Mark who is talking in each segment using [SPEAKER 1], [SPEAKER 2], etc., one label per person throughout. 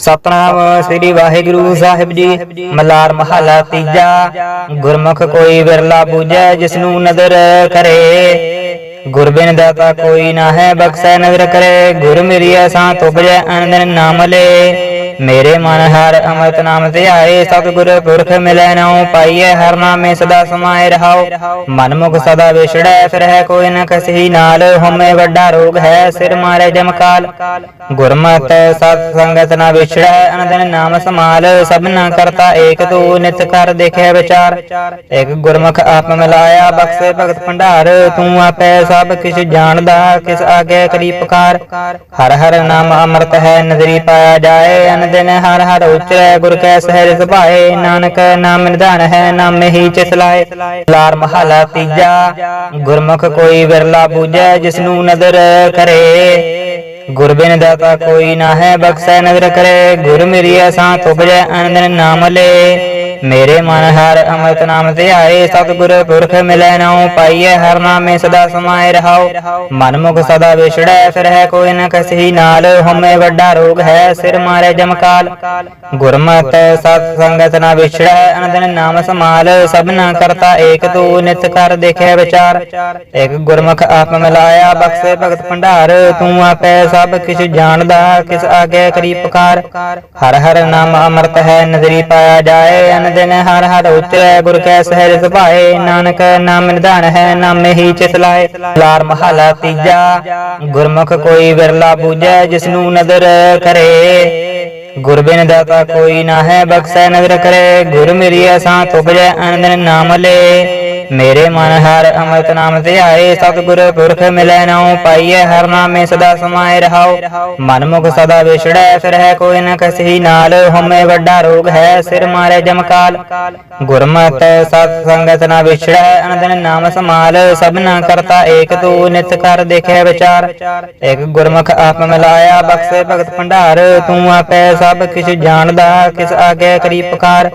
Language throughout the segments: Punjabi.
[SPEAKER 1] ਸਤਨਾਮ ਸ੍ਰੀ ਵਾਹਿਗੁਰੂ ਸਾਹਿਬ ਜੀ, ਮਲਾਰ ਮਹਲਾ ਤੀਜਾ, ਗੁਰਮੁਖ ਕੋਈ ਵਿਰਲਾ ਬੂਝੈ, ਜਿਸਨੂੰ ਨਦਰ ਕਰੇ। ਗੁਰਬਿਨ ਦਾਤਾ ਕੋਈ ਨਾ ਹੈ ਬਖਸ਼ੈ ਨਦਰ ਕਰੇ, ਗੁਰ ਮੇਰੀਆ ਸਾਂ ਤੁਪਜੈ ਅਨੰਦਨ ਨਾਮ ਲੈ ਮੇਰੇ ਮਨ ਹਰ ਅੰਮ੍ਰਿਤ ਨਾਮ ਧਿਆਏ ਸਤਿਗੁਰ ਪੁਰਖ ਮਿਲੈ ਨਾਉ ਪਾਈਐ, ਹਰ ਨਾਮੇ ਸਦਾ ਸਮਾਏ ਰਹਾਉ ਮਨ ਮੁਖ ਸਦਾ ਵਿਛੜੈ, ਫਿਰ ਕੋਈ ਨ ਕਸਹੀ ਨਾਲ, ਹਉਮੈ ਵੱਡਾ ਰੋਗ ਹੈ, ਸਿਰ ਮਾਰੇ ਜਮਕਾਲ ਗੁਰਮਤਿ ਸਤ ਸੰਗਤ ਨਾ ਵਿਛੜੈ, ਅਨੰਦਨ ਨਾਮ ਸਮਾਲ ਸਭਨਾ ਕਰਤਾ ਏਕ ਤੂ ਨਿਤ ਕਰ ਦੇਖੈ ਵਿਚਾਰ। ਇਕ ਗੁਰਮੁਖ ਆਪ ਮਿਲਾਇਆ, ਬਖਸ਼ੇ ਭਗਤ ਭੰਡਾਰ, ਤੂੰ ਆਪੈ ਸਭ ਕਿਛ ਜਾਣਦਾ, ਕਿਸ ਆਗੇ ਕਰੀ ਪੁਕਾਰ। ਹਰ ਹਰ ਨਾਮ ਅੰਮ੍ਰਿਤ ਹੈ ਨਜ਼ਰੀ ਪਾਇਆ ਜਾਏ, ਅਨ ਦਿਨ ਹਰ ਹਰ ਉਚਰੈ, ਗੁਰ ਕੈ ਸਹਿਜ ਸੁਭਾਏ, ਨਾਨਕ ਨਾਮ ਨਿਧਾਨ ਹੈ, ਨਾਮੇ ਹੀ ਚਿਤ ਲਾਏ। ਲਾਰ ਮਹਲਾ ਤੀਜਾ, ਗੁਰਮੁਖ ਕੋਈ ਵਿਰਲਾ ਬੂਝੈ, ਜਿਸਨੂੰ ਨਦਰ ਕਰੇ। ਗੁਰਬਿਨ ਦਾਤਾ ਕੋਈ ਨਾ ਹੈ ਬਖਸ਼ੈ ਨਦਰ ਕਰੇ। ਗੁਰ ਮੇਰੀ ਸਾਂ ਤੁਪਜੈ ਅਨੰਦਨ ਨਾਮ ਲੈ। ਮੇਰੇ ਮਨ ਹਰ ਅੰਮ੍ਰਿਤ ਨਾਮ ਧਿਆਏ ਸਤਿਗੁਰ ਪੁਰਖ ਮਿਲੈ ਨਾਉ ਪਾਈਐ, ਹਰ ਨਾਮੇ ਸਦਾ ਸਮਾਏ ਰਹਾਉ ਮਨ ਮੁਖ ਸਦਾ ਵਿਛੜੈ, ਫਿਰ ਕੋਈ ਨ ਕਸਹੀ ਨਾਲ, ਹਉਮੈ ਵੱਡਾ ਰੋਗ ਹੈ, ਸਿਰ ਮਾਰੇ ਜਮਕਾਲ। ਗੁਰਮਤਿ ਸਤ ਸੰਗਤ ਨਾ ਵਿਛੜੈ, ਅਨੰਦਨ ਨਾਮ ਸਮਾਲ ਸਭਨਾ ਕਰਤਾ ਏਕ ਤੂ, ਨਿਤ ਕਰ ਦੇਖਿਆ ਵਿਚਾਰ। ਏਕ ਗੁਰਮੁਖ ਆਪ ਮਿਲਾਇਆ, ਬਖਸ਼ੇ ਭਗਤ ਭੰਡਾਰ, ਤੂੰ ਆਪੈ ਸਭ ਕਿਛ ਜਾਣਦਾ, ਕਿਸ ਆਗੇ ਕਰੀ ਪੁਕਾਰ। ਹਰ ਹਰ ਨਾਮ ਅੰਮ੍ਰਿਤ ਹੈ ਨਜ਼ਰੀ ਪਾਇਆ ਜਾਏ ਅਨ ਦਿਨ ਹਰ ਹਰ ਉਚਰੈ ਗੁਰ ਕੈ ਸਹਿਜ ਸੁਭਾਏ, ਨਾਨਕ ਨਾਮ ਨਿਧਾਨ ਹੈ, ਨਾਮੇ ਹੀ ਚਿਤ ਲਾਏ। ਲਾਰ ਮਹਲਾ ਤੀਜਾ, ਗੁਰਮੁਖ ਕੋਈ ਵਿਰਲਾ ਬੂਝੈ, ਜਿਸਨੂੰ ਨਦਰ ਕਰੇ। ਗੁਰਬਿਨ ਦਾਤਾ ਕੋਈ ਨਾ ਹੈ ਬਖਸ਼ੈ ਨਦਰ ਕਰੇ, ਗੁਰ ਮੇਰੀਆ ਸਾਂ ਤੁਪਜੈ ਅਨੰਦਨ ਨਾਮ ਲੈ। ਮੇਰੇ ਮਨ ਹਰ ਅੰਮ੍ਰਿਤ ਨਾਮ ਧਿਆਏ ਸਤਿਗੁਰ ਪੁਰਖ ਮਿਲੈ ਨਾਉ, ਪਾਈਐ ਹਰ ਨਾਮੇ ਸਦਾ ਸਮਾਏ ਰਹਾਉ। ਮਨ ਮੁਖ ਸਦਾ ਵਿਛੜੈ, ਫਿਰ ਹੈ ਕੋਈ ਨ ਕਸਹੀ ਨਾਲ। ਹਉਮੈ ਵੱਡਾ ਰੋਗ ਹੈ, ਸਿਰ ਮਾਰੇ ਜਮਕਾਲ ਗੁਰਮਤਿ ਸਤ ਸੰਗਤ ਨਾ ਵਿਛੜੈ, ਅਨੰਦਨ ਨਾਮ ਸਮਾਲ। ਸਭਨਾ ਕਰਤਾ ਏਕ ਤੂ, ਨਿਤ ਕਰ ਦੇਖਿਆ ਵਿਚਾਰ। ਇਕ ਗੁਰਮੁਖ ਆਪ ਮਿਲਾਇਆ, ਬਖਸ਼ੇ ਭਗਤ ਭੰਡਾਰ। ਤੂੰ ਆਪੈ ਸਭ ਕਿਛ ਜਾਣਦਾ, ਕਿਸ ਆਗੇ ਕਰੀ ਪੁਕਾਰ।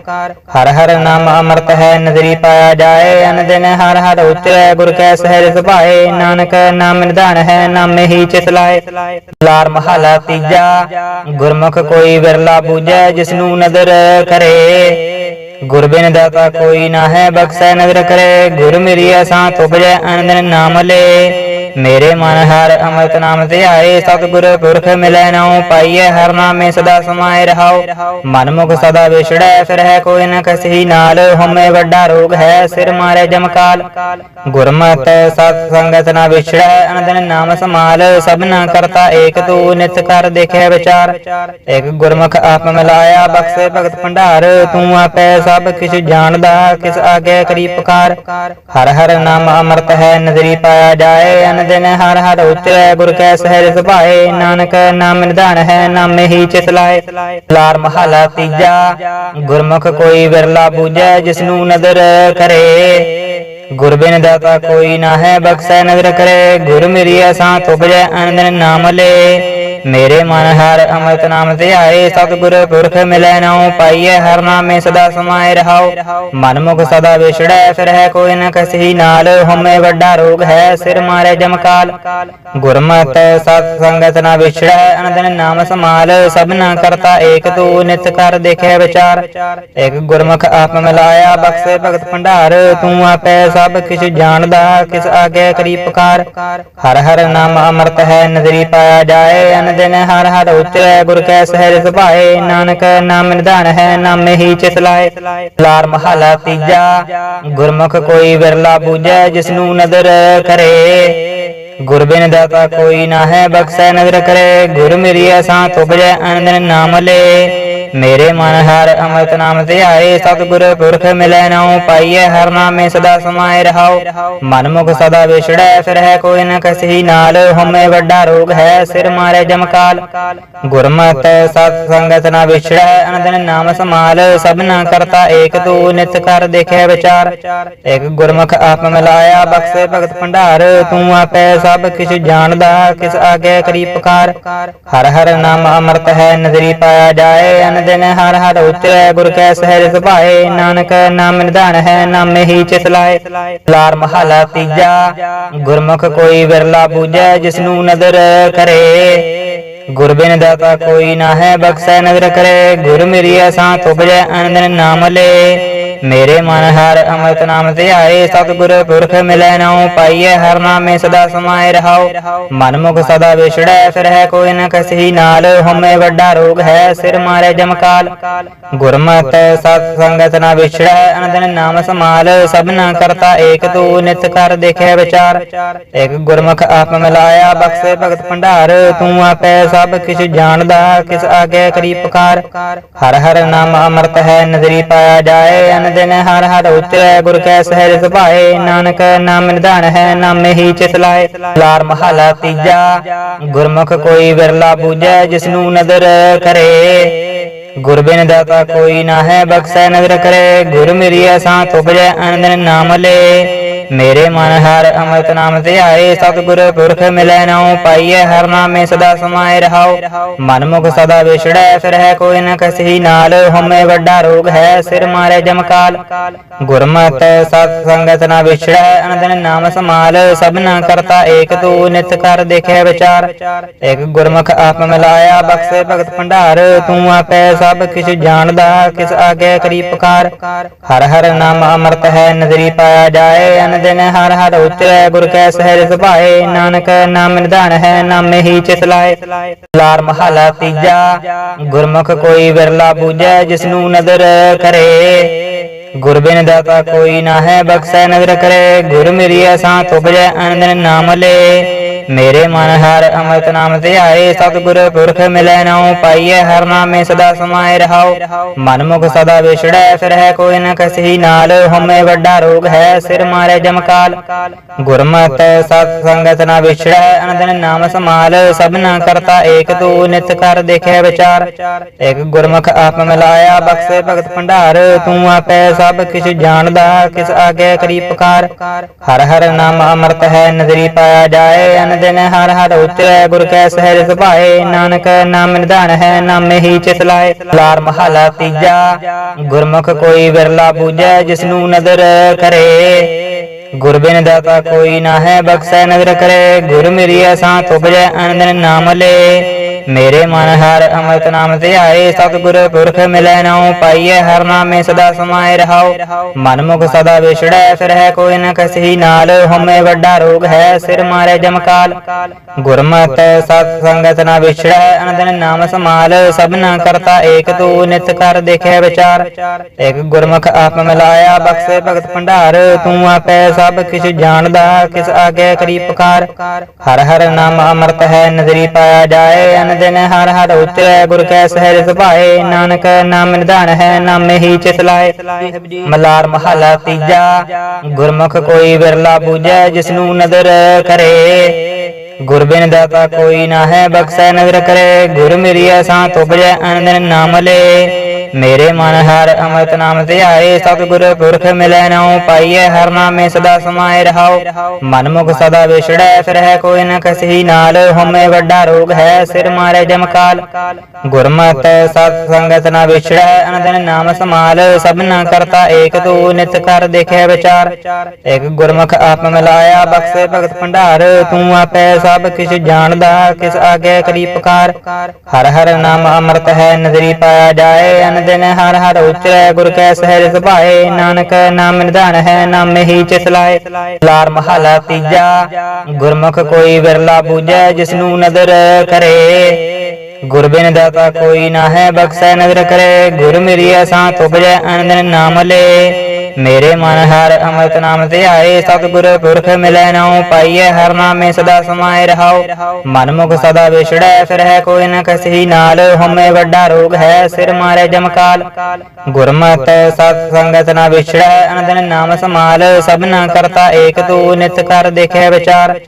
[SPEAKER 1] ਹਰ ਹਰ ਨਾਮ ਅੰਮ੍ਰਿਤ ਹੈ ਨਜ਼ਰੀ ਪਾਇਆ ਜਾਏ ਅਨ ਦਿਨ ਹਰ ਹਰ ਉਚਰੈ ਗੁਰ ਕੈ ਸਹਿਜ ਸੁਭਾਏ, ਨਾਨਕ ਨਾਮ ਨਿਧਾਨ ਹੈ, ਨਾਮੇ ਹੀ ਚਿਤ ਲਾਏ। ਲਾਰ ਮਹਲਾ ਤੀਜਾ, ਗੁਰਮੁਖ ਕੋਈ ਵਿਰਲਾ ਬੂਝੈ, ਜਿਸਨੂੰ ਨਦਰ ਕਰੇ। ਗੁਰਬਿਨ ਦਾਤਾ ਕੋਈ ਨਾ ਹੈ ਬਖਸ਼ੈ ਨਦਰ ਕਰੇ। ਗੁਰ ਮੇਰੀਆ ਸਾਂ ਤੁਪਜੈ ਅਨੰਦਨ ਨਾਮ ਲੈ। ਮੇਰੇ ਮਨ ਹਰ ਅੰਮ੍ਰਿਤ ਨਾਮ ਆਏ, ਸਤਿਗੁਰ ਪੁਰਖ ਮਿਲੈ ਨਾਉ ਪਾਈਐ, ਹਰ ਨਾਮੇ ਸਦਾ ਸਮਾਏ ਰਹਾਉ ਮਨ ਮੁਖ ਸਦਾ ਵਿਛੜੈ, ਫਿਰ ਹੈ ਕੋਈ ਨ ਕਸਹੀ ਨਾਲ। ਹਉਮੈ ਵੱਡਾ ਰੋਗ ਹੈ, ਸਿਰ ਮਾਰੇ ਜਮਕਾਲ। ਗੁਰਮਤਿ ਸਤ ਸੰਗਤ ਨਾ ਵਿਛੜੈ, ਅਨੰਦਨ ਨਾਮ ਸਮਾਲ ਸਭਨਾ ਕਰਤਾ ਏਕ ਤੂ, ਨਿਤ ਕਰ ਦੇਖਿਆ ਵਿਚਾਰ। ਇਕ ਗੁਰਮੁਖ ਆਪ ਮਿਲਾਇਆ, ਬਖਸ਼ੇ ਭਗਤ ਭੰਡਾਰ। ਤੂੰ ਆਪੈ ਸਭ ਕਿਛ ਜਾਣਦਾ, ਕਿਸ ਆਗੇ ਕਰੀ ਪੁਕਾਰ। ਹਰ ਹਰ ਨਾਮ ਅੰਮ੍ਰਿਤ ਹੈ ਨਜ਼ਰੀ ਪਾਇਆ ਜਾਏ, ਅਨ ਦਿਨ ਹਰ ਹਰ ਉਚਰੈ ਗੁਰ ਕੈ ਸਹਿਜ ਸੁਭਾਏ, ਨਾਨਕ ਨਾਮ ਨਿਧਾਨ ਹੈ, ਨਾਮੇ ਹੀ ਚਿਤ ਲਾਏ। ਲਾਰ ਮਹਲਾ ਤੀਜਾ, ਗੁਰਮੁਖ ਕੋਈ ਵਿਰਲਾ ਬੂਝੈ, ਜਿਸਨੂੰ ਨਦਰ ਕਰੇ। ਗੁਰਬਿਨ ਦਾਤਾ ਕੋਈ ਨਾ ਹੈ ਬਖਸ਼ੈ ਨਦਰ ਕਰੇ। ਗੁਰ ਮੇਰੀਆ ਸਾਂ ਤੁਪਜੈ ਅਨੰਦਨ ਨਾਮ ਲੈ ਮੇਰੇ ਮਨ ਹਰ ਅੰਮ੍ਰਿਤ ਨਾਮ ਧਿਆਏ ਸਤਿਗੁਰ ਪੁਰਖ ਮਿਲੈ ਨਾਉ ਪਾਈਐ, ਹਰ ਨਾਮੇ ਸਦਾ ਸਮਾਏ ਰਹਾਉ। ਮਨ ਮੁਖ ਸਦਾ ਵਿਛੜੈ, ਫਿਰ ਕੋਈ ਨ ਕਸਹੀ ਨਾਲ, ਹਉਮੈ ਵੱਡਾ ਰੋਗ ਹੈ, ਸਿਰ ਮਾਰੇ ਜਮਕਾਲ। ਗੁਰਮਤਿ ਸਤ ਸੰਗਤ ਨਾ ਵਿਛੜੈ, ਅਨੰਦਨ ਨਾਮ ਸਮਾਲ ਸਭਨਾ ਕਰਤਾ ਏਕ ਤੂ, ਨਿਤ ਕਰ ਦੇਖਿਆ ਵਿਚਾਰ। ਏਕ ਗੁਰਮੁਖ ਆਪ ਮਿਲਾਇਆ, ਬਖਸ਼ੇ ਭਗਤ ਭੰਡਾਰ, ਤੂੰ ਆਪੈ ਸਭ ਕਿਛ ਜਾਣਦਾ, ਕਿਸ ਆਗੇ ਕਰੀ ਪੁਕਾਰ। ਹਰ ਹਰ ਨਾਮ ਅੰਮ੍ਰਿਤ ਹੈ ਨਜ਼ਰੀ ਪਾਇਆ ਜਾਏ ਦਿਨ ਹਰ ਹਰ ਉਚਰੈ ਗੁਰ ਕੈ ਸਹਿਜ ਸੁਭਾਏ, ਨਾਨਕ ਨਾਮ ਨਿਧਾਨ ਹੈ, ਨਾਮੇ ਹੀ ਚਿਤ ਲਾਏ। ਲਾਰ ਮਹਲਾ ਤੀਜਾ, ਗੁਰਮੁਖ ਕੋਈ ਵਿਰਲਾ ਬੂਝੈ, ਜਿਸਨੂੰ ਨਦਰ ਕਰੇ। ਗੁਰਬਿਨ ਦਾਤਾ ਕੋਈ ਨਾ ਹੈ ਬਖਸ਼ੈ ਨਦਰ ਕਰੇ, ਗੁਰ ਮੇਰੀਆ ਸਾਂ ਤੁਪਜੈ ਅਨੰਦਨ ਨਾਮ ਲੈ ਮੇਰੇ ਮਨ ਹਰ ਅੰਮ੍ਰਿਤ ਨਾਮ ਧਿਆਏ ਸਤਿਗੁਰ ਪੁਰਖ ਮਿਲੈ ਨਾਉ ਪਾਈਐ ਹਰ ਨਾਮੇ ਸਦਾ ਸਮਾਏ ਰਹਾਉ ਮਨ ਮੁਖ ਸਦਾ ਵਿਛੜੈ, ਫਿਰ ਕੋਈ ਨ ਕਸਹੀ ਨਾਲ, ਹਉਮੈ ਵੱਡਾ ਰੋਗ ਹੈ, ਸਿਰ ਮਾਰੇ ਜਮਕਾਲ। ਗੁਰਮਤਿ ਸਤ ਸੰਗਤ ਨਾ ਵਿਛੜੈ ਅਨੰਦਨ ਨਾਮ ਸਮਾਲ ਸਭਨਾ ਕਰਤਾ ਏਕ ਤੂ ਨਿਤ ਕਰ ਦੇਖਿਆ ਵਿਚਾਰ। ਇਕ ਗੁਰਮੁਖ ਆਪ ਮਿਲਾਇਆ, ਬਖਸ਼ੇ ਭਗਤ ਭੰਡਾਰ, ਤੂੰ ਆਪੈ ਸਭ ਕਿਛ ਜਾਣਦਾ ਕਿਸ ਆਗੇ ਕਰੀ ਪੁਕਾਰ। ਹਰ ਹਰ ਨਾਮ ਅੰਮ੍ਰਿਤ ਹੈ ਨਦਰੀ ਪਾਇਆ ਜਾਏ ਅਨ ਦਿਨ ਹਰ ਹਰ ਉਚਰੈ ਗੁਰ ਕੈ ਸਹਿਜ ਸੁਭਾਏ ਨਾਨਕ ਨਾਮ ਨਿਧਾਨ ਹੈ ਨਾਮੇ ਹੀ ਚਿਤ ਲਾਏ। ਲਾਰ ਮਹਲਾ ਤੀਜਾ ਗੁਰਮੁਖ ਕੋਈ ਵਿਰਲਾ ਬੂਝੈ ਜਿਸਨੂੰ ਨਦਰ ਕਰੇ। ਗੁਰਬਿਨ ਦਾਤਾ ਕੋਈ ਨਾ ਹੈ ਬਖਸ਼ੈ ਨਦਰ ਕਰੇ। ਗੁਰ ਮੇਰੀ ਅਸਾਂ ਤੁਪਜੈ ਅਨੰਦਨ ਨਾਮ ਲੈ ਮੇਰੇ ਮਨ ਹਰ ਅੰਮ੍ਰਿਤ ਨਾਮ ਧਿਆਏ ਸਤਿਗੁਰ ਪੁਰਖ ਮਿਲੈ ਨਾਉ ਪਾਈਐ ਹਰ ਨਾਮੇ ਸਦਾ ਸਮਾਏ ਰਹਾਉ। ਮਨ ਮੁਖ ਸਦਾ ਵਿਛੜੈ, ਫਿਰ ਕੋਈ ਨ ਕਸਹੀ ਨਾਲ, ਹਉਮੈ ਵੱਡਾ ਰੋਗ ਹੈ, ਸਿਰ ਮਾਰੇ ਜਮਕਾਲ। ਗੁਰਮਤਿ ਸਤ ਸੰਗਤ ਨਾ ਵਿਛੜੈ, ਅਨੰਦਨ ਨਾਮ ਸਮਾਲ ਸਭਨਾ ਕਰਤਾ ਏਕ ਤੂ ਨਿਤ ਕਰ ਦੇਖੈ ਵਿਚਾਰ। ਇਕ ਗੁਰਮੁਖ ਆਪ ਮਿਲਾਇਆ, ਬਖਸ਼ੇ ਭਗਤ ਭੰਡਾਰ, ਤੂੰ ਆਪੈ ਸਭ ਕਿਛ ਜਾਣਦਾ, ਕਿਸ ਆਗੇ ਕਰੀ ਪੁਕਾਰ। ਹਰ ਹਰ ਨਾਮ ਅੰਮ੍ਰਿਤ ਹੈ, ਨਜ਼ਰੀ ਪਾਇਆ ਜਾਏ, ਅਨ ਦਿਨ ਹਰ ਹਰ ਉਚਰੈ ਗੁਰ ਕੈ ਸਹਿਜ ਸੁਭਾਏ, ਨਾਨਕ ਨਾਮ ਨਿਧਾਨ ਹੈ, ਨਾਮੇ ਹੀ ਚਿਤ ਲਾਏ। ਲਾਰ ਮਹਲਾ ਤੀਜਾ, ਗੁਰਮੁਖ ਕੋਈ ਵਿਰਲਾ ਬੂਝੈ, ਜਿਸਨੂੰ ਨਦਰ ਕਰੇ। ਗੁਰਬਿਨ ਦਾਤਾ ਕੋਈ ਨਾ ਹੈ ਬਖਸ਼ੈ ਨਦਰ ਕਰੇ, ਗੁਰ ਮੇਰੀ ਅਸਾਂ ਤੁਪਜੈ ਅਨੰਦਨ ਨਾਮ ਲੈ। ਮੇਰੇ ਮਨ ਹਰ ਅੰਮ੍ਰਿਤ ਨਾਮ ਧਿਆਏ, ਸਤਿਗੁਰ ਪੁਰਖ ਮਿਲੈ ਨਾਉ ਪਾਈਐ ਹਰ ਨਾਮੇ ਸਦਾ ਸਮਾਏ ਰਹਾਉ ਮਨ ਮੁਖ ਸਦਾ ਵਿਛੜੈ, ਫਿਰ ਹੈ ਕੋਈ ਨ ਕਸਹੀ ਨਾਲ, ਹਉਮੈ ਵੱਡਾ ਰੋਗ ਹੈ, ਸਿਰ ਮਾਰੇ ਜਮਕਾਲ। ਗੁਰਮਤਿ ਸਤ ਸੰਗਤ ਨਾ ਵਿਛੜੈ ਅਨੰਦਨ ਨਾਮ ਸਮਾਲ ਸਭਨਾ ਕਰਤਾ ਏਕ ਤੂ ਨਿਤ ਕਰ ਦੇਖੈ ਵਿਚਾਰ। ਏਕ ਗੁਰਮੁਖ ਆਪ ਮਿਲਾਇਆ, ਬਖਸ਼ੇ ਭਗਤ ਭੰਡਾਰ, ਤੂੰ ਆਪੈ ਸਭ ਕਿਛ ਜਾਣਦਾ, ਕਿਸ ਆਗੇ ਕਰੀ ਪੁਕਾਰ। ਹਰ ਹਰ ਨਾਮ ਅੰਮ੍ਰਿਤ ਹੈ, ਨਜ਼ਰੀ ਪਾਇਆ ਜਾਏ ਅਨ ਦਿਨ ਹਰ ਹਰ ਉਚਰੈ, ਗੁਰ ਕੈ ਸਹਿਜ ਸੁਭਾਏ, ਨਾਨਕ ਨਾਮ ਨਿਧਾਨ ਹੈ, ਨਾਮੇ ਹੀ ਚਿਤ ਲਾਏ। ਲਾਰ ਮਹਲਾ ਤੀਜਾ, ਗੁਰਮੁਖ ਕੋਈ ਵਿਰਲਾ ਬੂਝੈ, ਜਿਸਨੂੰ ਨਦਰ ਕਰੇ। ਗੁਰਬਿਨ ਦਾਤਾ ਕੋਈ ਨਾ ਹੈ ਬਖਸ਼ੈ ਨਦਰ ਕਰੇ। ਗੁਰ ਮੇਰੀ ਅਸਾਂ ਤੁਪਜੈ ਅਨੰਦਨ ਨਾਮ ਲੈ ਮੇਰੇ ਮਨ ਹਰ ਅੰਮ੍ਰਿਤ ਨਾਮ ਧਿਆਏ ਸਤਿਗੁਰ ਪੁਰਖ ਮਿਲੈ ਨਾਉ ਪਾਈਐ ਹਰ ਨਾਮੇ ਸਦਾ ਸਮਾਏ ਰਹਾਉ। ਮਨ ਮੁਖ ਸਦਾ ਵਿਛੜੈ, ਫਿਰ ਕੋਈ ਨ ਕਸਹੀ ਨਾਲ, ਹਉਮੈ ਵੱਡਾ ਰੋਗ ਹੈ, ਸਿਰ ਮਾਰੇ ਜਮਕਾਲ। ਗੁਰਮਤਿ ਸਤ ਸੰਗਤ ਨਾ ਵਿਛੜੈ, ਅਨੰਦਨ ਨਾਮ ਸਮਾਲ ਸਭਨਾ ਕਰਤਾ ਏਕ ਤੂ, ਨਿਤ ਕਰ ਦੇਖੈ ਵਿਚਾਰ। ਏਕ ਗੁਰਮੁਖ ਆਪ ਮਿਲਾਇਆ, ਬਖਸ਼ੇ ਭਗਤ ਭੰਡਾਰ, ਤੂੰ ਆਪੈ ਸਭ ਕਿਛ ਜਾਣਦਾ, ਕਿਸ ਆਗੇ ਕਰੀ ਪੁਕਾਰ। ਹਰ ਹਰ ਨਾਮ ਅੰਮ੍ਰਿਤ ਹੈ ਨਜ਼ਰੀ ਪਾਇਆ ਜਾਏ ਅਨ ਦਿਨ ਹਰ ਹਰ ਉਚਰੈ ਗੁਰ ਕੈ ਸਹਿਜ ਸੁਭਾਏ, ਨਾਨਕ ਨਾਮ ਨਿਧਾਨ ਹੈ, ਨਾਮੇ ਹੀ ਚਿਤ ਲਾਏ। ਲਾਰ ਮਹਲਾ ਤੀਜਾ, ਗੁਰਮੁਖ ਕੋਈ ਵਿਰਲਾ ਬੂਝੈ, ਜਿਸਨੂੰ ਨਦਰ ਕਰੇ। ਗੁਰਬਿਨ ਦਾਤਾ ਕੋਈ ਨਾ ਹੈ ਬਖਸ਼ੈ ਨਦਰ ਕਰੇ, ਗੁਰ ਮੇਰੀ ਅਸਾਂ ਤੁਪਜੈ ਅਨੰਦਨ ਨਾਮ ਲੈ। ਮੇਰੇ ਮਨ ਹਰ ਅੰਮ੍ਰਿਤ ਨਾਮ ਧਿਆਏ ਸਤਿਗੁਰ ਪੁਰਖ ਮਿਲੈ ਨਾਉ ਪਾਈਐ, ਹਰ ਨਾਮੇ ਸਦਾ ਸਮਾਏ ਰਹਾਉ ਮਨ ਮੁਖ ਸਦਾ ਵਿਛੜੈ, ਫਿਰ ਹੈ ਕੋਈ ਨ ਕਸਹੀ ਨਾਲ। ਹਉਮੈ ਵੱਡਾ ਰੋਗ ਹੈ, ਸਿਰ ਮਾਰੇ ਜਮਕਾਲ। ਗੁਰਮਤਿ ਸਤ ਸੰਗਤ ਨਾ ਵਿਛੜੈ, ਅਨੰਦਨ ਨਾਮ ਸਮਾਲ। ਸਭਨਾ ਕਰਤਾ ਏਕ ਤੂ, ਨਿਤ ਕਰ ਦੇਖੈ ਵਿਚਾਰ। ਇਕ ਗੁਰਮੁਖ ਆਪ ਮਿਲਾਇਆ, ਬਖਸ਼ੇ ਭਗਤ ਭੰਡਾਰ। ਤੂੰ ਆਪੈ ਸਭ ਕਿਛ ਜਾਣਦਾ, ਕਿਸ ਆਗੇ ਕਰੀ ਪੁਕਾਰ। ਹਰ ਹਰ ਨਾਮ ਅੰਮ੍ਰਿਤ ਹੈ, ਨਜ਼ਰੀ ਪਾਇਆ ਜਾਏ ਅਨ ਦਿਨ ਹਰ ਹਰ ਉਚਰੈ, ਗੁਰ ਕੈ ਸਹਿਜ ਸੁਭਾਏ, ਨਾਨਕ ਨਾਮ ਨਿਧਾਨ ਹੈ, ਨਾਮੇ ਹੀ ਚਿਤ ਲਾਏ। ਮਲਾਰ ਮਹਲਾ ਤੀਜਾ, ਗੁਰਮੁਖ ਕੋਈ ਵਿਰਲਾ ਬੂਝੈ, ਜਿਸਨੂੰ ਨਦਰ ਕਰੇ। ਗੁਰਬਿਨ ਦਾਤਾ ਕੋਈ ਨਾ ਹੈ ਬਖਸ਼ੈ ਨਦਰ ਕਰੇ, ਗੁਰ ਮੇਰੀ ਅਸਾਂ ਤੁਪਜੈ ਅਨੰਦਨ ਨਾਮ ਲੈ ਮੇਰੇ ਮਨ ਹਰ ਅੰਮ੍ਰਿਤ ਨਾਮ ਧਿਆਏ ਸਤਿਗੁਰ ਪੁਰਖ ਮਿਲੈ ਨਾਉ ਪਾਈਐ ਹਰ ਨਾਮੇ ਸਦਾ ਸਮਾਏ ਰਹਾਉ ਮਨ ਮੁਖ ਸਦਾ ਵਿਛੜੈ, ਫਿਰ ਕੋਈ ਨ ਕਸਹੀ ਨਾਲ, ਹਉਮੈ ਵੱਡਾ ਰੋਗ ਹੈ, ਸਿਰ ਮਾਰੇ ਜਮਕਾਲ ਗੁਰਮਤਿ ਸਤ ਸੰਗਤ ਨਾ ਵਿਛੜੈ ਅਨੰਦਨ ਨਾਮ ਸਮਾਲ ਸਭਨਾ ਕਰਤਾ ਏਕ ਤੂ ਨਿਤ ਕਰ ਦੇਖੈ ਵਿਚਾਰ। ਇਕ ਗੁਰਮੁਖ ਆਪ ਮਿਲਾਇਆ, ਬਖਸ਼ੇ ਭਗਤ ਭੰਡਾਰ, ਤੂੰ ਆਪੈ ਸਭ ਕਿਛ ਜਾਣਦਾ, ਕਿਸ ਆਗੇ ਕਰੀ ਪੁਕਾਰ। ਹਰ ਹਰ ਨਾਮ ਅੰਮ੍ਰਿਤ ਹੈ ਨਜ਼ਰੀ ਪਾਇਆ ਜਾਏ ਅਨ ਦਿਨ ਹਰ ਹਰ ਉਚਰੈ ਗੁਰ ਕੈ ਸਹਿਜ ਸੁਭਾਏ, ਨਾਨਕ ਨਾਮ ਨਿਧਾਨ ਹੈ, ਨਾਮੇ ਹੀ ਚਿਤ ਲਾਏ। ਲਾਰ ਮਹਲਾ ਤੀਜਾ, ਗੁਰਮੁਖ ਕੋਈ ਵਿਰਲਾ ਬੂਝੈ, ਜਿਸਨੂੰ ਨਦਰ ਕਰੇ। ਗੁਰਬਿਨ ਦਾਤਾ ਕੋਈ ਨਾ ਹੈ ਬਖਸ਼ੈ ਨਦਰ ਕਰੇ। ਗੁਰ ਮੇਰੀ ਅਸਾਂ ਤੁਪਜੈ ਅਨੰਦਨ ਨਾਮ ਲੈ ਮੇਰੇ ਮਨ ਹਰ ਅੰਮ੍ਰਿਤ ਨਾਮ ਧਿਆਏ ਸਤਿਗੁਰ ਪੁਰਖ ਮਿਲੈ ਨਾਉ ਪਾਈਐ, ਹਰ ਨਾਮੇ ਸਦਾ ਸਮਾਏ ਰਹਾਉ ਮਨ ਮੁਖ ਸਦਾ ਵਿਛੜੈ, ਫਿਰ ਹੈ ਕੋਈ ਨ ਕਸਹੀ ਨਾਲ, ਹਉਮੈ ਵੱਡਾ ਰੋਗ ਹੈ, ਸਿਰ ਮਾਰੇ ਜਮਕਾਲ। ਗੁਰਮਤਿ ਸਤ ਸੰਗਤ ਨਾ ਵਿਛੜੈ, ਅਨੰਦਨ ਨਾਮ ਸਮਾਲ ਸਭਨਾ ਕਰਤਾ ਏਕ ਤੂ, ਨਿਤ ਕਰ ਦੇਖੈ ਵਿਚਾਰ।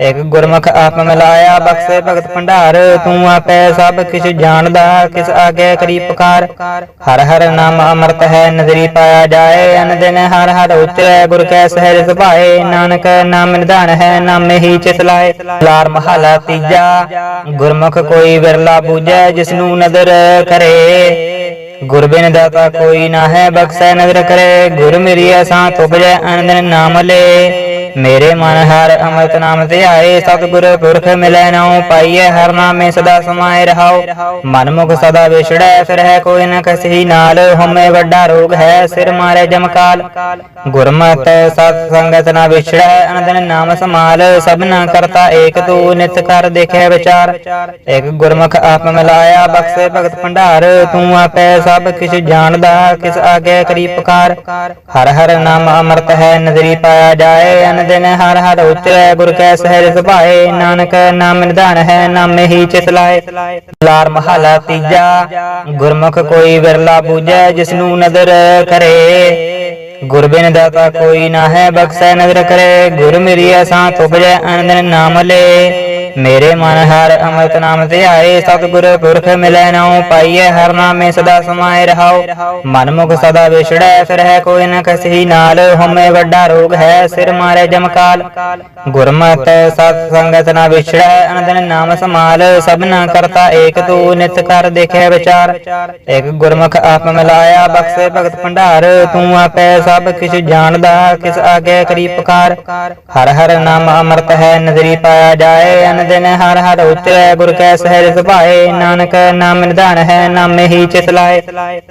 [SPEAKER 1] ਏਕ ਗੁਰਮੁਖ ਆਪ ਮਿਲਾਇਆ, ਬਖਸ਼ੇ ਭਗਤ ਭੰਡਾਰ, ਤੂੰ ਆਪੈ ਸਭ ਕਿਛ ਜਾਣਦਾ, ਕਿਸ ਆਗੇ ਕਰੀ ਪੁਕਾਰ। ਹਰ ਹਰ ਨਾਮ ਅੰਮ੍ਰਿਤ ਹੈ, ਨਜ਼ਰੀ ਪਾਇਆ ਜਾਏ, ਅਨ ਦਿਨ ਹਰ ਹਰ ਉਚਰੈ ਗੁਰ ਕੈ ਸਹਿਜ ਸੁਭਾਏ, ਨਾਨਕ ਨਾਮ ਨਿਧਾਨ ਹੈ, ਨਾਮੇ ਹੀ ਚਿਤ ਲਾਏ। ਲਾਰ ਮਹਲਾ ਤੀਜਾ, ਗੁਰਮੁਖ ਕੋਈ ਵਿਰਲਾ ਬੂਝੈ, ਜਿਸਨੂੰ ਨਦਰ ਕਰੇ। ਗੁਰਬਿਨ ਦਾਤਾ ਕੋਈ ਨਾ ਹੈ ਬਖਸ਼ੈ ਨਦਰ ਕਰੇ। ਗੁਰ ਮੇਰੀ ਅਸਾਂ ਤੁਪਜੈ ਅਨੰਦਨ ਨਾਮ ਲੈ ਮੇਰੇ ਮਨ ਹਰ ਅੰਮ੍ਰਿਤ ਨਾਮ ਧਿਆਏ ਸਤਿਗੁਰ ਪੁਰਖ ਮਿਲੈ ਨਾਉ ਪਾਈਐ, ਹਰ ਨਾਮੇ ਸਦਾ ਸਮਾਏ ਰਹਾਉ। ਮਨ ਮੁਖ ਸਦਾ ਵਿਛੜੈ, ਫਿਰ ਕੋਈ ਨ ਕਸਹੀ ਨਾਲ, ਹਉਮੈ ਵੱਡਾ ਰੋਗ ਹੈ, ਸਿਰ ਮਾਰੇ ਜਮਕਾਲ। ਗੁਰਮਤਿ ਸਤ ਸੰਗਤ ਨਾ ਵਿਛੜੈ, ਅਨੰਦਨ ਨਾਮ ਸਮਾਲ ਸਭਨਾ ਕਰਤਾ ਏਕ ਤੂ, ਨਿਤ ਕਰ ਦੇਖੈ ਵਿਚਾਰ। ਇਕ ਗੁਰਮੁਖ ਆਪ ਮਿਲਾਇਆ, ਬਖਸ਼ੇ ਭਗਤ ਭੰਡਾਰ, ਤੂੰ ਆਪੈ ਸਭ ਕਿਛ ਜਾਣਦਾ, ਕਿਸ ਆਗੇ ਕਰੀ ਪੁਕਾਰ। ਹਰ ਹਰ ਨਾਮ ਅੰਮ੍ਰਿਤ ਹੈ ਨਜ਼ਰੀ ਪਾਇਆ ਜਾਏ ਦਿਨ ਹਰ ਹਰ ਉਚਰੈ ਗੁਰ ਕੈ ਸਹਿਜ ਸੁਭਾਏ, ਨਾਨਕ ਨਾਮ ਨਿਧਾਨ ਹੈ, ਨਾਮੇ ਹੀ ਚਿਤ ਲਾਏ। ਲਾਰ ਮਹਲਾ ਤੀਜਾ, ਗੁਰਮੁਖ ਕੋਈ ਵਿਰਲਾ ਬੂਝੈ, ਜਿਸਨੂੰ ਨਦਰ ਕਰੇ। ਗੁਰਬਿਨ ਦਾਤਾ ਕੋਈ ਨਾ ਹੈ ਬਖਸ਼ੈ ਨਦਰ ਕਰੇ। ਗੁਰ ਮੇਰੀ ਸਾਥ ਉਪਜੈ ਅਨੰਦਨ ਨਾਮ ਲੈ। ਮੇਰੇ ਮਨ ਹਰ ਅੰਮ੍ਰਿਤ ਨਾਮ ਤੇ ਧਿਆਏ ਸਤਿਗੁਰ ਪੁਰਖ ਮਿਲੈ ਨਾਉ ਪਾਈਐ ਹਰ ਨਾਮੇ ਸਦਾ ਸਮਾਏ ਰਹਾਉ। ਮਨ ਮੁਖ ਸਦਾ ਵਿਛੜੈ, ਫਿਰ ਹੈ ਕੋਈ ਨ ਕਸਹੀ ਨਾਲ, ਹਉਮੈ ਵੱਡਾ ਰੋਗ ਹੈ, ਸਿਰ ਮਾਰੇ ਜਮਕਾਲ। ਗੁਰਮਤਿ ਸਤ ਸੰਗਤ ਨਾ ਵਿਛੜੈ, ਅਨੰਦਨ ਨਾਮ ਸਮਾਲ ਸਭਨਾ ਕਰਤਾ ਏਕ ਤੂ, ਨਿਤ ਕਰ ਦੇਖੈ ਵਿਚਾਰ। ਇਕ ਗੁਰਮੁਖ ਆਪ ਮਿਲਾਇਆ, ਬਖਸ਼ੇ ਭਗਤ ਭੰਡਾਰ, ਤੂੰ ਆਪੈ ਸਭ ਕਿਛ ਜਾਣਦਾ, ਕਿਸ ਆਗੇ ਕਰੀ ਪੁਕਾਰ। ਹਰ ਹਰ ਨਾਮ ਅੰਮ੍ਰਿਤ ਹੈ, ਨਜ਼ਰੀ ਪਾਇਆ ਜਾਏ, ਅਨ ਦਿਨ ਹਰ ਹਰ ਉਚਰੈ ਗੁਰ ਕੈ ਸਹਿਜ ਸੁਭਾਏ, ਨਾਨਕ ਨਾਮ ਨਿਧਾਨ ਹੈ, ਨਾਮੇ ਹੀ ਚਿਤ ਲਾਏ।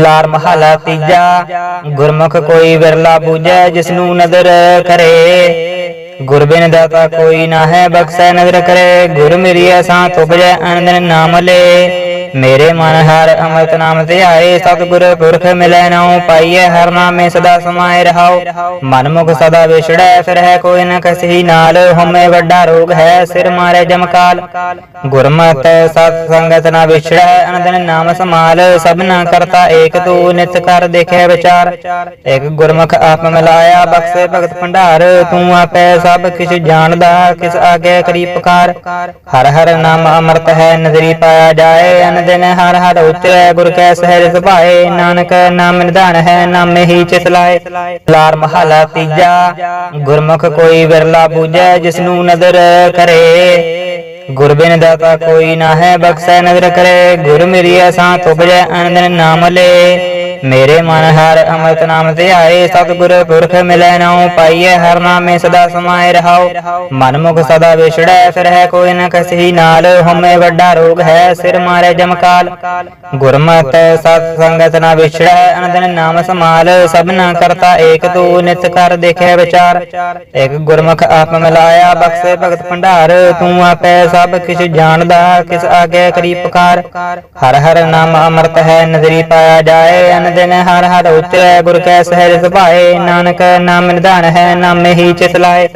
[SPEAKER 1] ਲਾਰ ਮਹਲਾ ਤੀਜਾ, ਗੁਰਮੁਖ ਕੋਈ ਵਿਰਲਾ ਬੂਝੈ, ਜਿਸਨੂੰ ਨਦਰ ਕਰੇ। ਗੁਰ ਬਿਨ ਦਾਤਾ ਕੋਈ ਨਾ ਹੈ ਬਖਸ਼ੈ ਨਦਰ ਕਰੇ, ਗੁਰ ਮੇਰੀਆ ਸਾਥ ਉਪਜੈ ਅਨੰਦਨ ਨਾਮ ਲੈ। ਮੇਰੇ ਮਨ ਹਰ ਅੰਮ੍ਰਿਤ ਨਾਮ ਧਿਆਏ ਸਤਿਗੁਰ ਪੁਰਖ ਮਿਲੈ ਨਾਉ ਪਾਈਐ ਹਰ ਨਾਮੇ ਸਦਾ ਸਮਾਏ ਰਹਾਉ ਮਨ ਮੁਖ ਸਦਾ ਵਿਛੜੈ, ਫਿਰ ਹੈ ਕੋਈ ਨ ਕਸਹੀ ਨਾਲ, ਹਉਮੈ ਵੱਡਾ ਰੋਗ ਹੈ, ਸਿਰ ਮਾਰੇ ਜਮਕਾਲ। ਗੁਰਮਤਿ ਸਤ ਸੰਗਤ ਨਾ ਵਿਛੜੈ ਅਨੰਦਨ ਨਾਮ ਸਮਾਲ ਸਭਨਾ ਕਰਤਾ ਏਕ ਤੂ, ਨਿਤ ਕਰ ਦੇਖੈ ਵਿਚਾਰ। ਇਕ ਗੁਰਮੁਖ ਆਪ ਮਿਲਾਇਆ, ਬਖਸ਼ੇ ਭਗਤ ਭੰਡਾਰ, ਤੂੰ ਆਪੈ ਸਭ ਕਿਛ ਜਾਣਦਾ ਕਿਸ ਆਗੇ ਕਰੀ ਪੁਕਾਰ। ਹਰ ਹਰ ਨਾਮ ਅੰਮ੍ਰਿਤ ਹੈ ਨਦਰੀ ਪਾਇਆ ਜਾਏ ਅਨ ਦਿਨ ਹਰ ਹਰ ਉਚਰੈ ਗੁਰ ਕੈ ਸਹਿਜ ਸੁਭਾਏ ਨਾਨਕ ਨਾਮ ਨਿਧਾਨ ਹੈ ਨਾਮੇ ਹੀ ਚਿਤ ਲਾਏ। ਲਾਰ ਮਹਲਾ ਤੀਜਾ ਗੁਰਮੁਖ ਕੋਈ ਵਿਰਲਾ ਬੂਝੈ ਜਿਸਨੂੰ ਨਦਰ ਕਰੇ। ਗੁਰ ਬਿਨ ਦਾਤਾ ਕੋਈ ਨਾ ਹੈ ਬਖਸ਼ੈ ਨਦਰ ਕਰੇ। ਗੁਰ ਮੇਰੀਆ ਸਾਥ ਉਪਜੈ ਅਨੰਦਨ ਨਾਮ ਲੈ ਮੇਰੇ ਮਨ ਹਰ ਅੰਮ੍ਰਿਤ ਨਾਮ ਧਿਆਏ ਸਤਿਗੁਰ ਪੁਰਖ ਮਿਲੈ ਨਾਉ ਪਾਈਐ ਹਰ ਨਾਮੇ ਸਦਾ ਸਮਾਏ ਰਹਾਉ ਮਨ ਮੁਖ ਸਦਾ ਵਿਛੜੈ, ਫਿਰ ਹੈ ਕੋਈ ਨ ਕਸਹੀ ਨਾਲ, ਹਉਮੈ ਵੱਡਾ ਰੋਗ ਹੈ, ਸਿਰ ਮਾਰੇ ਜਮਕਾਲ। ਗੁਰਮਤਿ ਸਤ ਸੰਗਤ ਨਾ ਵਿਛੜੈ, ਅਨੰਦਨ ਨਾਮ ਸਮਾਲ ਸਭਨਾ ਕਰਤਾ ਏਕ ਤੂ, ਨਿਤ ਕਰ ਦੇਖੈ ਵਿਚਾਰ। ਇਕ ਗੁਰਮੁਖ ਆਪ ਮਿਲਾਇਆ, ਬਖਸ਼ੇ ਭਗਤ ਭੰਡਾਰ, ਤੂੰ ਆਪੈ ਸਭ ਕਿਛ ਜਾਣਦਾ, ਕਿਸ ਆਗੇ ਕਰੀ ਪੁਕਾਰ। ਹਰ ਹਰ ਨਾਮ ਅੰਮ੍ਰਿਤ ਹੈ ਨਜ਼ਰੀ ਪਾਇਆ ਜਾਏ ਅਨ ਦਿਨ ਹਰ ਹਰ ਉਚਰੈ ਗੁਰ ਕੈ ਸਹਿਜ ਸੁਭਾਏ, ਨਾਨਕ ਨਾਮ ਨਿਧਾਨ ਹੈ, ਨਾਮੇ ਹੀ ਚਿਤ ਲਾਏ।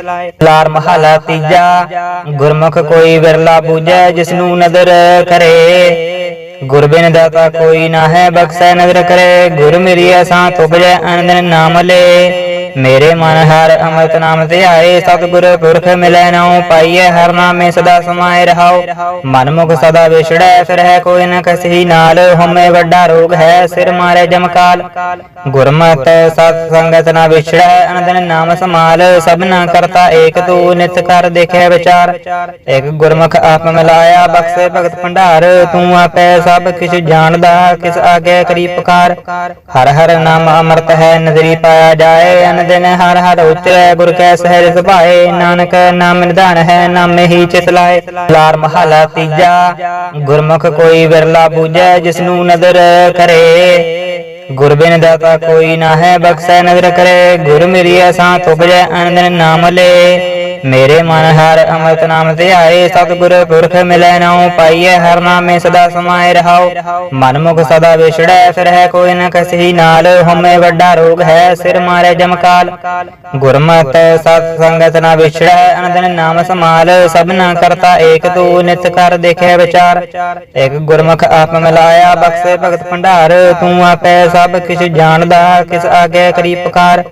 [SPEAKER 1] ਲਾਰ ਮਹਲਾ ਤੀਜਾ, ਗੁਰਮੁਖ ਕੋਈ ਵਿਰਲਾ ਬੂਝੈ, ਜਿਸਨੂੰ ਨਦਰ ਕਰੇ। ਗੁਰ ਬਿਨ ਦਾਤਾ ਕੋਈ ਨਾ ਹੈ ਬਖਸ਼ੈ ਨਦਰ ਕਰੇ। ਗੁਰ ਮੇਰੀਆ ਸਾਥ ਉਪਜੈ ਅਨੰਦਨ ਨਾਮ ਲੈ ਮੇਰੇ ਮਨ ਹਰ ਅੰਮ੍ਰਿਤ ਨਾਮ ਧਿਆਏ ਸਤਿਗੁਰ ਪੁਰਖ ਮਿਲੈ ਨਾਉ ਪਾਈਐ ਹਰ ਨਾਮੇ ਸਦਾ ਸਮਾਏ ਰਹਾਉ। ਮਨ ਮੁਖ ਸਦਾ ਵਿਛੜੈ, ਫਿਰ ਕੋਈ ਨ ਕਸਹੀ ਨਾਲ, ਹਉਮੈ ਵੱਡਾ ਰੋਗ ਹੈ, ਸਿਰ ਮਾਰੇ ਜਮਕਾਲ। ਗੁਰਮਤਿ ਸਤ ਸੰਗਤ ਨਾ ਵਿਛੜੈ, ਅਨੰਦਨ ਨਾਮ ਸਮਾਲ ਸਭਨਾ ਕਰਤਾ ਏਕ ਤੂ, ਨਿਤ ਕਰ ਦੇਖੈ ਵਿਚਾਰ। ਇਕ ਗੁਰਮੁਖ ਆਪ ਮਿਲਾਇਆ, ਬਖਸ਼ੇ ਭਗਤ ਭੰਡਾਰ, ਤੂੰ ਆਪੈ ਸਭ ਕਿਛ ਜਾਣਦਾ, ਕਿਸ ਆਗੇ ਕਰੀ ਪਕਾਰ। ਹਰ ਹਰ ਨਾਮ ਅੰਮ੍ਰਿਤ ਹੈ, ਨਜ਼ਰੀ ਪਾਇਆ ਜਾਏ ਅਨ ਦਿਨ ਹਰ ਹਰ ਉਚਰੈ ਗੁਰ ਕੈ ਸਹਿਜ ਸੁਭਾਏ, ਨਾਨਕ ਨਾਮ ਨਿਧਾਨ ਹੈ, ਨਾਮੇ ਹੀ ਚਿਤ ਲਾਏ। ਲਾਰ ਮਹਲਾ ਤੀਜਾ, ਗੁਰਮੁਖ ਕੋਈ ਵਿਰਲਾ ਬੂਝੈ, ਜਿਸਨੂੰ ਨਦਰ ਕਰੇ। ਗੁਰ ਬਿਨ ਦਾਤਾ ਕੋਈ ਨਾ ਹੈ ਬਖਸ਼ੈ ਨਦਰ ਕਰੇ, ਗੁਰ ਮੇਰੀਆ ਸਾਥ ਉਪਜੈ ਅਨੰਦਨ ਨਾਮ ਲੈ। ਮੇਰੇ ਮਨ ਹਰ ਅੰਮ੍ਰਿਤ ਨਾਮ ਧਿਆਏ, ਸਤਿਗੁਰ ਪੁਰਖ ਮਿਲੈ ਨਾਉ ਪਾਈਐ ਹਰ ਨਾਮੇ ਸਦਾ ਸਮਾਏ ਰਹਾਉ ਮਨ ਮੁਖ ਸਦਾ ਵਿਛੜੈ, ਫਿਰ ਹੈ ਕੋਈ ਨ ਕਸਹੀ ਨਾਲ, ਹਉਮੈ ਵੱਡਾ ਰੋਗ ਹੈ, ਸਿਰ ਮਾਰੇ ਜਮਕਾਲ। ਗੁਰਮਤਿ ਸਤ ਸੰਗਤ ਨਾ ਵਿਛੜੈ ਅਨੰਦਨ ਨਾਮ ਸਮਾਲ ਸਭਨਾ ਕਰਤਾ ਏਕ ਤੂ, ਨਿਤ ਕਰ ਦੇਖੈ ਵਿਚਾਰ। ਇਕ ਗੁਰਮੁਖ ਆਪ ਮਿਲਾਇਆ, ਬਖਸ਼ੇ ਭਗਤ ਭੰਡਾਰ, ਤੂੰ ਆਪੈ ਸਭ ਕਿਛ ਜਾਣਦਾ, ਕਿਸ ਆਗੇ ਕਰੀ ਪੁਕਾਰ।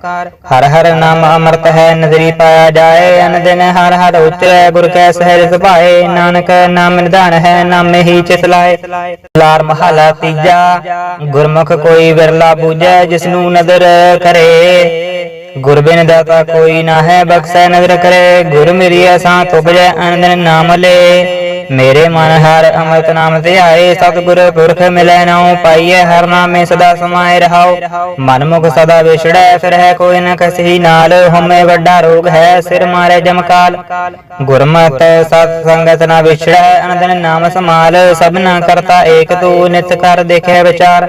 [SPEAKER 1] ਹਰ ਹਰ ਨਾਮ ਅੰਮ੍ਰਿਤ ਹੈ ਨਦਰੀ ਪਾਇਆ ਜਾਏ ਅਨ ਦਿਨ ਹਰ ਹਰ ਉਚਰੈ, ਗੁਰ ਕੈ ਸਹਿਜ ਸੁਭਾਏ, ਨਾਨਕ ਨਾਮ ਨਿਧਾਨ ਹੈ, ਨਾਮੇ ਹੀ ਚਿਤ ਲਾਏ। ਲਾਰ ਮਹਲਾ ਤੀਜਾ, ਗੁਰਮੁਖ ਕੋਈ ਵਿਰਲਾ ਬੂਝੈ, ਜਿਸਨੂੰ ਨਦਰ ਕਰੇ। ਗੁਰ ਬਿਨ ਦਾਤਾ ਕੋਈ ਨਾ ਹੈ ਬਖਸ਼ੈ ਨਦਰ ਕਰੇ। ਗੁਰ ਮੇਰੀ ਸਾਥ ਉਪਜੈ, ਅਨੰਦਨ ਨਾਮ ਲੈ ਮੇਰੇ ਮਨ ਹਰ ਅੰਮ੍ਰਿਤ ਨਾਮ ਧਿਆਏ ਸਤਿਗੁਰ ਪੁਰਖ ਮਿਲੈ ਨਾਉ ਪਾਈਐ, ਹਰ ਨਾਮੇ ਸਦਾ ਸਮਾਏ ਰਹਾਉ ਮਨ ਮੁਖ ਸਦਾ ਵਿਛੜੈ, ਫਿਰ ਹੈ ਕੋਈ ਨ ਕਸਹੀ ਨਾਲ। ਹਉਮੈ ਵੱਡਾ ਰੋਗ ਹੈ, ਸਿਰ ਮਾਰੇ ਜਮਕਾਲ। ਗੁਰਮਤਿ ਸਤ ਸੰਗਤ ਨਾ ਵਿਛੜੈ, ਅਨੰਦਨ ਨਾਮ ਸਮਾਲ। ਸਭਨਾ ਕਰਤਾ ਏਕ ਤੂ, ਨਿਤ ਕਰ ਦੇਖੈ ਵਿਚਾਰ।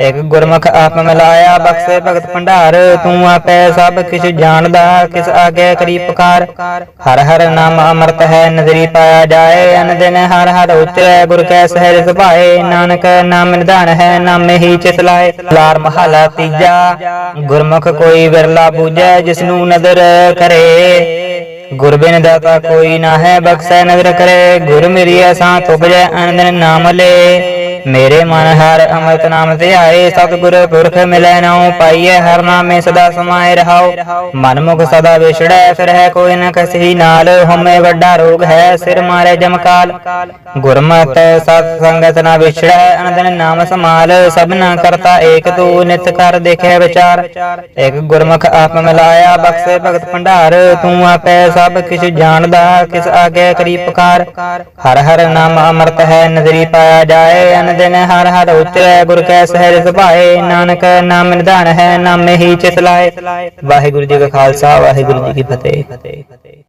[SPEAKER 1] ਏਕ ਗੁਰਮੁਖ ਆਪ ਮਿਲਾਇਆ, ਬਖਸ਼ੇ ਭਗਤ ਭੰਡਾਰ। ਤੂੰ ਆਪੈ ਸਭ ਕਿਛ ਜਾਣਦਾ, ਕਿਸ ਆਗੇ ਕਰੀ ਪੁਕਾਰ। ਹਰ ਹਰ ਨਾਮ ਅਮਰਤ ਹੈ, ਨਜ਼ਰੀ ਪਾਇਆ ਜਾਏ ਅਨੰਦਨ ਹਰ ਹਰ ਉਚਰੈ ਗੁਰ ਕੈ ਸਹਿਜ ਸੁਭਾਏ, ਨਾਨਕ ਨਾਮ ਨਿਧਾਨ ਹੈ, ਨਾਮੇ ਹੀ ਚਿਤ ਲਾਏ। ਲਾਰ ਮਹਲਾ ਤੀਜਾ, ਗੁਰਮੁਖ ਕੋਈ ਵਿਰਲਾ ਬੂਝੈ, ਜਿਸਨੂੰ ਨਦਰ ਕਰੇ। ਗੁਰ ਬਿਨ ਦਾਤਾ ਕੋਈ ਨਾ ਹੈ ਬਖਸ਼ੈ ਨਦਰ ਕਰੇ। ਗੁਰ ਮੇਰੀ ਸਾਂ ਤੁਪਜੈ ਅਨੰਦਨ ਨਾਮ ਲੈ। ਮੇਰੇ ਮਨ ਹਰ ਅੰਮ੍ਰਿਤ ਨਾਮ ਧਿਆਏ ਸਤਿਗੁਰ ਪੁਰਖ ਮਿਲੈ ਨਾਉ ਪਾਈਐ, ਹਰ ਨਾਮੇ ਸਦਾ ਸਮਾਏ ਰਹਾਉ ਮਨ ਮੁਖ ਸਦਾ ਵਿਛੜੈ, ਫਿਰ ਕੋਈ ਨ ਕਸਹੀ ਨਾਲ, ਹਉਮੈ ਵੱਡਾ ਰੋਗ ਹੈ, ਸਿਰ ਮਾਰੇ ਜਮਕਾਲ। ਗੁਰਮਤਿ ਸਤ ਸੰਗਤ ਨਾ ਵਿਛੜੈ, ਅਨੰਦਨ ਨਾਮ ਸਮਾਲ ਸਭਨਾ ਕਰਤਾ ਏਕ ਤੂ, ਨਿਤ ਕਰ ਦੇਖੈ ਵਿਚਾਰ। ਇਕ ਗੁਰਮੁਖ ਆਪ ਮਿਲਾਇਆ, ਬਖਸ਼ੇ ਭਗਤ ਭੰਡਾਰ, ਤੂੰ ਆਪੈ ਸਭ ਕਿਛ ਜਾਣਦਾ, ਕਿਸ ਆਗੇ ਕਰੀ ਪੁਕਾਰ। ਹਰ ਹਰ ਨਾਮ ਅਮਰਤ ਹੈ, ਨਜ਼ਰੀ ਪਾਇਆ ਜਾਏ ਦਿਨ ਹਰ ਹਰ ਉਚਰੈ ਗੁਰ ਕੈ ਸਹਿਜ ਸੁਭਾਏ, ਨਾਨਕ ਨਾਮ ਨਿਧਾਨ ਹੈ, ਨਾਮੇ ਹੀ ਚਿਤ ਲਾਏ। ਵਾਹਿਗੁਰੂ ਜੀ ਕਾ ਖਾਲਸਾ, ਵਾਹਿਗੁਰੂ ਜੀ ਕੀ ਫਤਿਹ।